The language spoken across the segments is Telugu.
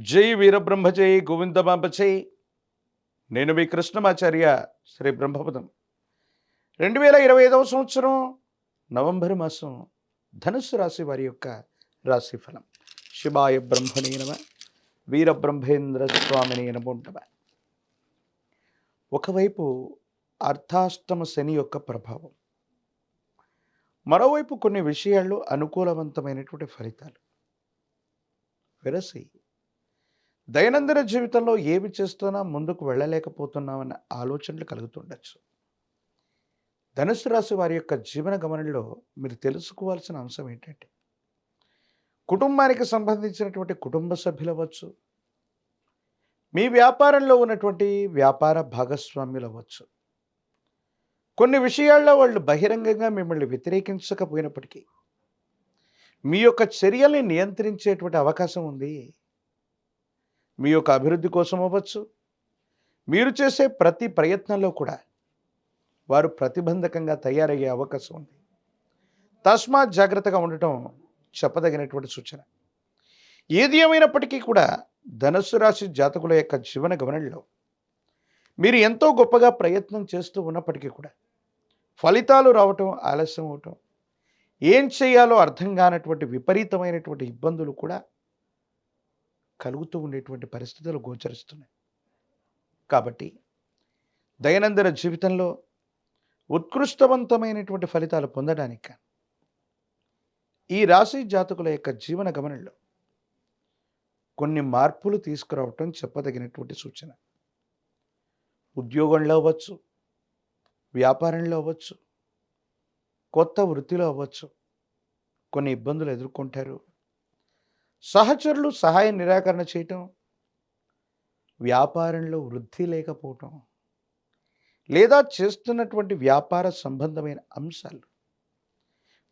జై వీరబ్రహ్మ జై గోవిందమాంబ జై నేను మీ కృష్ణమాచార్య శ్రీ బ్రహ్మపదం. రెండు వేల ఇరవై ఐదవ సంవత్సరం నవంబర్ మాసం ధనుస్సు రాశి వారి యొక్క రాశిఫలం. శివాయ బ్రహ్మణే నమ వీరబ్రహ్మేంద్ర స్వామిని నమోంటమ ఒకవైపు అర్థాష్టమ శని యొక్క ప్రభావం. మరోవైపు కొన్ని విషయాల్లో అనుకూలవంతమైనటువంటి ఫలితాలు. విరసి దైనందిన జీవితంలో ఏమి చేస్తున్నా ముందుకు వెళ్ళలేకపోతున్నామన్న ఆలోచనలు కలుగుతుండొచ్చు. ధనుసు రాశి వారి యొక్క జీవన గమనంలో మీరు తెలుసుకోవాల్సిన అంశం ఏంటంటే కుటుంబానికి సంబంధించినటువంటి కుటుంబ సభ్యులు అవ్వచ్చు మీ వ్యాపారంలో ఉన్నటువంటి వ్యాపార భాగస్వామ్యులు అవ్వచ్చు. కొన్ని విషయాల్లో వాళ్ళు బహిరంగంగా మిమ్మల్ని వ్యతిరేకించకపోయినప్పటికీ మీ యొక్క చర్యల్ని నియంత్రించేటువంటి అవకాశం ఉంది. మీ యొక్క అభివృద్ధి కోసం అవ్వచ్చు. మీరు చేసే ప్రతి ప్రయత్నంలో కూడా వారు ప్రతిబంధకంగా తయారయ్యే అవకాశం ఉంది. తస్మాత్ జాగ్రత్తగా ఉండటం చెప్పదగినటువంటి సూచన. ఏది ఏమైనప్పటికీ కూడా ధనుస్సు రాశి జాతకుల యొక్క జీవన గమనంలో మీరు ఎంతో గొప్పగా ప్రయత్నం చేస్తూ ఉన్నప్పటికీ కూడా ఫలితాలు రావటం ఆలస్యం అవటం ఏం చేయాలో అర్థం కానటువంటి విపరీతమైనటువంటి ఇబ్బందులు కూడా కలుగుతూ ఉండేటువంటి పరిస్థితులు గోచరిస్తున్నాయి. కాబట్టి దైనందిన జీవితంలో ఉత్కృష్టవంతమైనటువంటి ఫలితాలు పొందడానికి ఈ రాశి జాతకుల యొక్క జీవన గమనంలో కొన్ని మార్పులు తీసుకురావటం చెప్పదగినటువంటి సూచన. ఉద్యోగంలో అవ్వచ్చు వ్యాపారంలో అవ్వచ్చు కొత్త వృత్తిలో అవ్వచ్చు కొన్ని ఇబ్బందులు ఎదుర్కొంటారు. సహచరులు సహాయ నిరాకరణ చేయటం వ్యాపారంలో వృద్ధి లేకపోవటం లేదా చేస్తున్నటువంటి వ్యాపార సంబంధమైన అంశాలు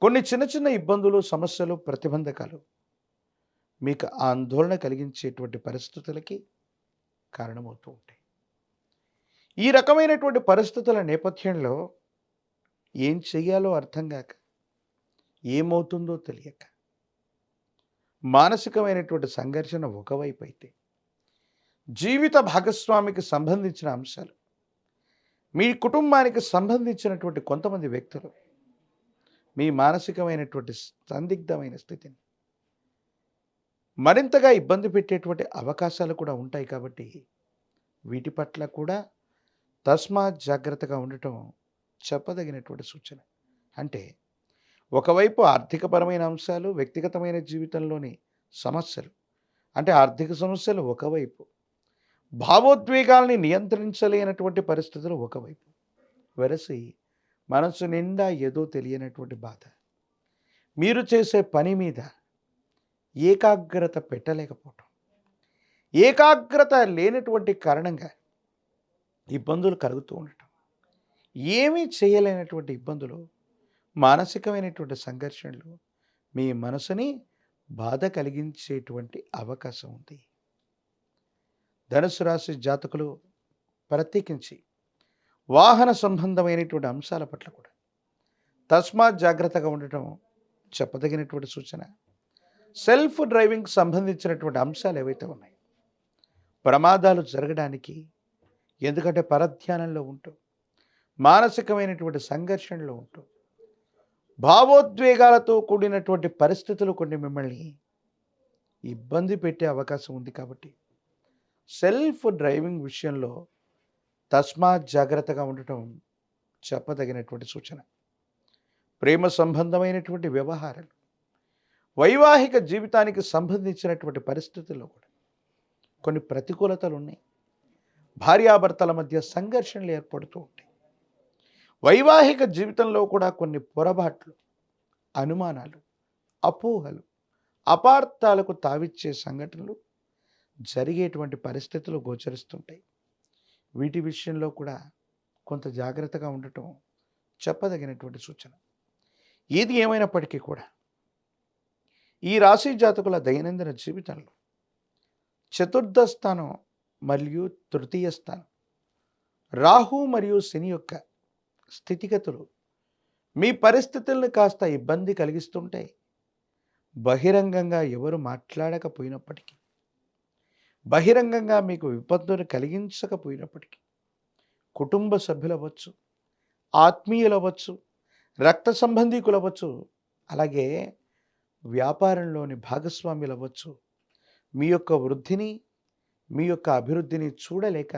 కొన్ని చిన్న చిన్న ఇబ్బందులు సమస్యలు ప్రతిబంధకాలు మీకు ఆందోళన కలిగించేటువంటి పరిస్థితులకి కారణమవుతూ ఉంటాయి. ఈ రకమైనటువంటి పరిస్థితుల నేపథ్యంలో ఏం చెయ్యాలో అర్థం కాక ఏమవుతుందో తెలియక మానసికమైనటువంటి సంఘర్షణ ఒకవైపు అయితే జీవిత భాగస్వామికి సంబంధించిన అంశాలు మీ కుటుంబానికి సంబంధించినటువంటి కొంతమంది వ్యక్తులు మీ మానసికమైనటువంటి సందిగ్ధమైన స్థితిని మరింతగా ఇబ్బంది పెట్టేటువంటి అవకాశాలు కూడా ఉంటాయి కాబట్టి వీటి పట్ల కూడా తస్మాత్ జాగ్రత్తగా ఉండటం చెప్పదగినటువంటి సూచన. అంటే ఒకవైపు ఆర్థికపరమైన అంశాలు వ్యక్తిగతమైన జీవితంలోని సమస్యలు. అంటే ఆర్థిక సమస్యలు ఒకవైపు. భావోద్వేగాల్ని నియంత్రించలేనటువంటి పరిస్థితులు ఒకవైపు. వెరసి మనసు నిండా ఏదో తెలియనటువంటి బాధ. మీరు చేసే పని మీద ఏకాగ్రత పెట్టలేకపోవటం. ఏకాగ్రత లేనటువంటి కారణంగా ఇబ్బందులు కలుగుతూ ఉండటం. ఏమీ చేయలేనటువంటి ఇబ్బందులు మానసికమైనటువంటి సంఘర్షణలు మీ మనసుని బాధ కలిగించేటువంటి అవకాశం ఉంది. ధనుసు రాశి జాతకులు ప్రత్యేకించి వాహన సంబంధమైనటువంటి అంశాల పట్ల కూడా తస్మాత్ జాగ్రత్తగా ఉండటం చెప్పదగినటువంటి సూచన. సెల్ఫ్ డ్రైవింగ్ సంబంధించినటువంటి అంశాలు ఏవైతే ఉన్నాయో ప్రమాదాలు జరగడానికి ఎందుకంటే పరధ్యానంలో ఉంటూ మానసికమైనటువంటి సంఘర్షణలో ఉంటూ భావోద్వేగాలతో కూడినటువంటి పరిస్థితులు కొన్ని మిమ్మల్ని ఇబ్బంది పెట్టే అవకాశం ఉంది కాబట్టి సెల్ఫ్ డ్రైవింగ్ విషయంలో తస్మాత్ జాగ్రత్తగా ఉండటం చెప్పదగినటువంటి సూచన. ప్రేమ సంబంధమైనటువంటి వ్యవహారాలు వైవాహిక జీవితానికి సంబంధించినటువంటి పరిస్థితుల్లో కూడా కొన్ని ప్రతికూలతలు ఉన్నాయి. భార్యాభర్తల మధ్య సంఘర్షణలు ఏర్పడుతూ ఉంటాయి. వైవాహిక జీవితంలో కూడా కొన్ని పొరపాట్లు అనుమానాలు అపోహలు అపార్థాలకు తావిచ్చే సంఘటనలు జరిగేటువంటి పరిస్థితులు గోచరిస్తుంటాయి. వీటి విషయంలో కూడా కొంత జాగ్రత్తగా ఉండటం చెప్పదగినటువంటి సూచన. ఏది ఏమైనప్పటికీ కూడా ఈ రాశి జాతకుల దైనందిన జీవితంలో చతుర్థ స్థానం మరియు తృతీయ స్థానం రాహు మరియు శని యొక్క స్థితిగతులు. మీ పరిస్థితులను కాస్త ఇబ్బంది కలిగిస్తుంటాయి. బహిరంగంగా ఎవరు మాట్లాడకపోయినప్పటికీ బహిరంగంగా మీకు విపత్తును కలిగించకపోయినప్పటికీ కుటుంబ సభ్యులు అవ్వచ్చు ఆత్మీయులు అవ్వచ్చు రక్త సంబంధీకులు అవ్వచ్చు అలాగే వ్యాపారంలోని భాగస్వాములు అవ్వచ్చు మీ యొక్క వృద్ధిని మీ యొక్క అభివృద్ధిని చూడలేక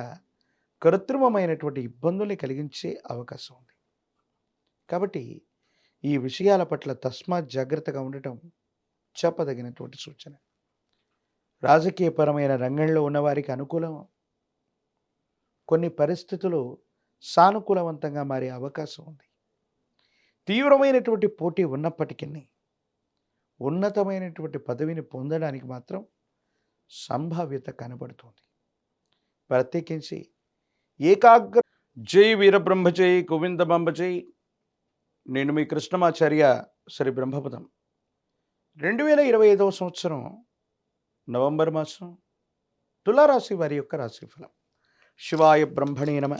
కృత్రిమమైనటువంటి ఇబ్బందుల్ని కలిగించే అవకాశం ఉంది. కాబట్టి ఈ విషయాల పట్ల తస్మాత్ జాగ్రత్తగా ఉండటం చెప్పదగినటువంటి సూచన. రాజకీయపరమైన రంగంలో ఉన్నవారికి అనుకూలం కొన్ని పరిస్థితులు సానుకూలవంతంగా మారే అవకాశం ఉంది. తీవ్రమైనటువంటి పోటీ ఉన్నప్పటికీ ఉన్నతమైనటువంటి పదవిని పొందడానికి మాత్రం సంభావ్యత కనబడుతుంది. ప్రత్యేకించి ఏకాగ్ర జై వీరబ్రహ్మజై గోవింద బాంబజై. నేను మీ కృష్ణమాచార్య శ్రీ బ్రహ్మపదం. రెండు వేల ఇరవై ఐదవ సంవత్సరం నవంబర్ మాసం తులారాశి వారి యొక్క రాశిఫలం. శివాయ బ్రహ్మణే నమ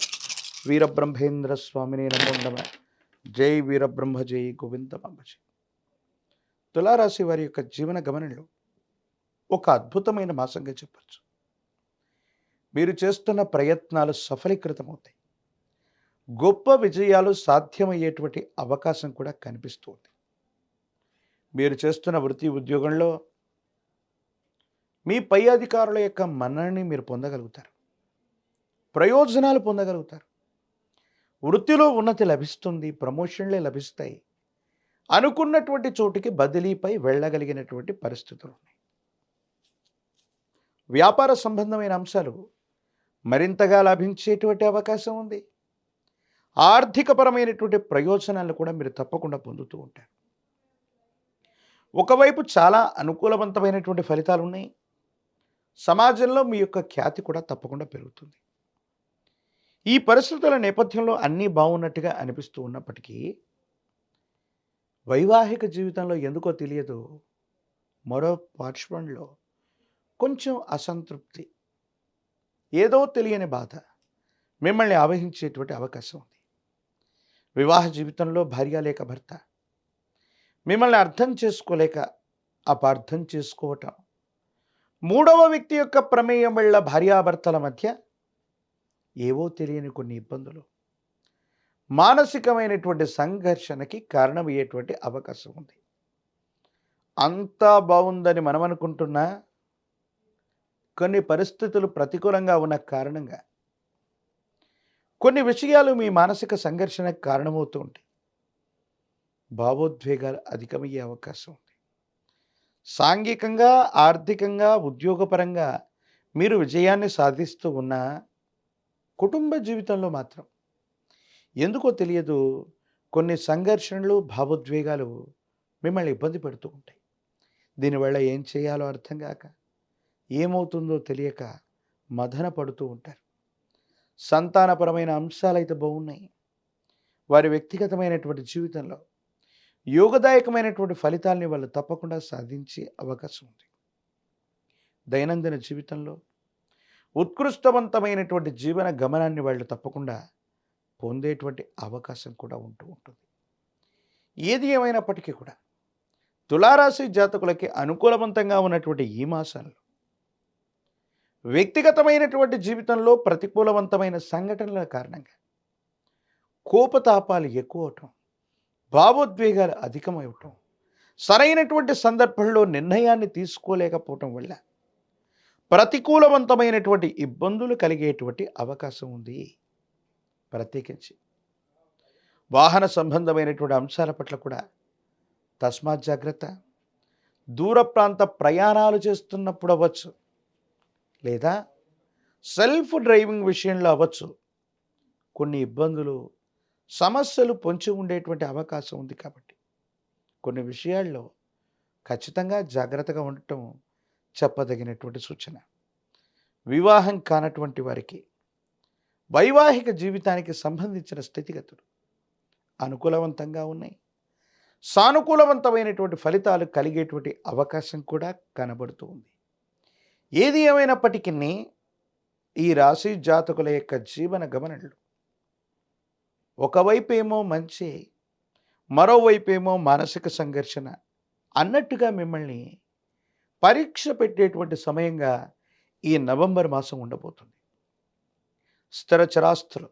వీరబ్రహ్మేంద్ర స్వామినే నమో నమ జై వీరబ్రహ్మ జై గోవిందబంబ తులారాశి వారి యొక్క జీవన గమనంలో ఒక అద్భుతమైన మాసంగా చెప్పచ్చు. మీరు చేస్తున్న ప్రయత్నాలు సఫలీకృతమవుతాయి. గొప్ప విజయాలు సాధ్యమయ్యేటువంటి అవకాశం కూడా కనిపిస్తుంది. మీరు చేస్తున్న వృత్తి ఉద్యోగంలో మీ పై అధికారుల యొక్క మన్నని మీరు పొందగలుగుతారు. ప్రయోజనాలు పొందగలుగుతారు. వృత్తిలో ఉన్నతి లభిస్తుంది ప్రమోషన్లే లభిస్తాయి. అనుకున్నటువంటి చోటుకి బదిలీపై వెళ్ళగలిగినటువంటి పరిస్థితులు ఉన్నాయి. వ్యాపార సంబంధమైన అంశాలు మరింతగా లభించేటువంటి అవకాశం ఉంది. ఆర్థికపరమైనటువంటి ప్రయోజనాలు కూడా మీరు తప్పకుండా పొందుతూ ఉంటారు. ఒకవైపు చాలా అనుకూలవంతమైనటువంటి ఫలితాలు ఉన్నాయి. సమాజంలో మీ యొక్క ఖ్యాతి కూడా తప్పకుండా పెరుగుతుంది. ఈ పరిస్థితుల నేపథ్యంలో అన్నీ బాగున్నట్టుగా అనిపిస్తూ ఉన్నప్పటికీ వైవాహిక జీవితంలో ఎందుకో తెలియదు. మరో పార్శ్వంలో కొంచెం అసంతృప్తి ఏదో తెలియని బాధ. మిమ్మల్ని ఆవహించేటువంటి అవకాశం ఉంది. వివాహ జీవితంలో భార్య లేక భర్త. మిమ్మల్ని అర్థం చేసుకోలేక అపార్థం చేసుకోవటం. మూడవ వ్యక్తి యొక్క ప్రమేయం వల్ల భార్యాభర్తల మధ్య ఏవో తెలియని కొన్ని ఇబ్బందులు. మానసికమైనటువంటి సంఘర్షణకి కారణమయ్యేటువంటి అవకాశం ఉంది. అంతా బాగుందని మనం అనుకుంటున్నా కొన్ని పరిస్థితులు ప్రతికూలంగా ఉన్న కారణంగా కొన్ని విషయాలు మీ మానసిక సంఘర్షణకు కారణమవుతూ ఉంటాయి. భావోద్వేగాలు అధికమయ్యే అవకాశం ఉంది. సాంఘికంగా ఆర్థికంగా ఉద్యోగపరంగా మీరు విజయాన్ని సాధిస్తూ ఉన్న కుటుంబ జీవితంలో మాత్రం ఎందుకో తెలియదు కొన్ని సంఘర్షణలు భావోద్వేగాలు మిమ్మల్ని ఇబ్బంది పెడుతూ ఉంటాయి. దీనివల్ల ఏం చేయాలో అర్థం కాక ఏమవుతుందో తెలియక మదన పడుతూ ఉంటారు. సంతానపరమైన అంశాలు అయితే బాగున్నాయి. వారి వ్యక్తిగతమైనటువంటి జీవితంలో యోగదాయకమైనటువంటి ఫలితాల్ని వాళ్ళు తప్పకుండా సాధించే అవకాశం ఉంది. దైనందిన జీవితంలో ఉత్కృష్టవంతమైనటువంటి జీవన గమనాన్ని వాళ్ళు తప్పకుండా పొందేటువంటి అవకాశం కూడా ఉంటూ ఉంటుంది. ఏది ఏమైనప్పటికీ కూడా తులారాశి జాతకులకి అనుకూలవంతంగా ఉన్నటువంటి ఈ మాసాల్లో వ్యక్తిగతమైనటువంటి జీవితంలో ప్రతికూలవంతమైన సంఘటనల కారణంగా కోపతాపాలు ఎక్కువ అవటం భావోద్వేగాలు అధికమవటం సరైనటువంటి సందర్భంలో నిర్ణయాన్ని తీసుకోలేకపోవటం వల్ల ప్రతికూలవంతమైనటువంటి ఇబ్బందులు కలిగేటువంటి అవకాశం ఉంది. ప్రత్యేకించి వాహన సంబంధమైనటువంటి అంశాల పట్ల కూడా తస్మాత్ జాగ్రత్త. దూర ప్రాంత ప్రయాణాలు చేస్తున్నప్పుడు అవ్వచ్చు. లేదా సెల్ఫ్ డ్రైవింగ్ విషయంలో అవ్వచ్చు. కొన్ని ఇబ్బందులు సమస్యలు పొంచి ఉండేటువంటి అవకాశం ఉంది కాబట్టి. కొన్ని విషయాల్లో ఖచ్చితంగా జాగ్రత్తగా ఉండటం చెప్పదగినటువంటి సూచన. వివాహం కానటువంటి వారికి వైవాహిక జీవితానికి సంబంధించిన స్థితిగతులు అనుకూలవంతంగా ఉన్నాయి. సానుకూలవంతమైనటువంటి ఫలితాలు కలిగేటువంటి అవకాశం కూడా కనబడుతూ ఉంది. ఏది ఏమైనప్పటికీ ఈ రాశి జాతకుల యొక్క జీవన గమనలు. ఒకవైపు ఏమో మంచి మరోవైపు ఏమో మానసిక సంఘర్షణ అన్నట్టుగా మిమ్మల్ని పరీక్ష పెట్టేటువంటి సమయంగా ఈ నవంబర్ మాసం ఉండబోతుంది. స్థిర చరాస్తులు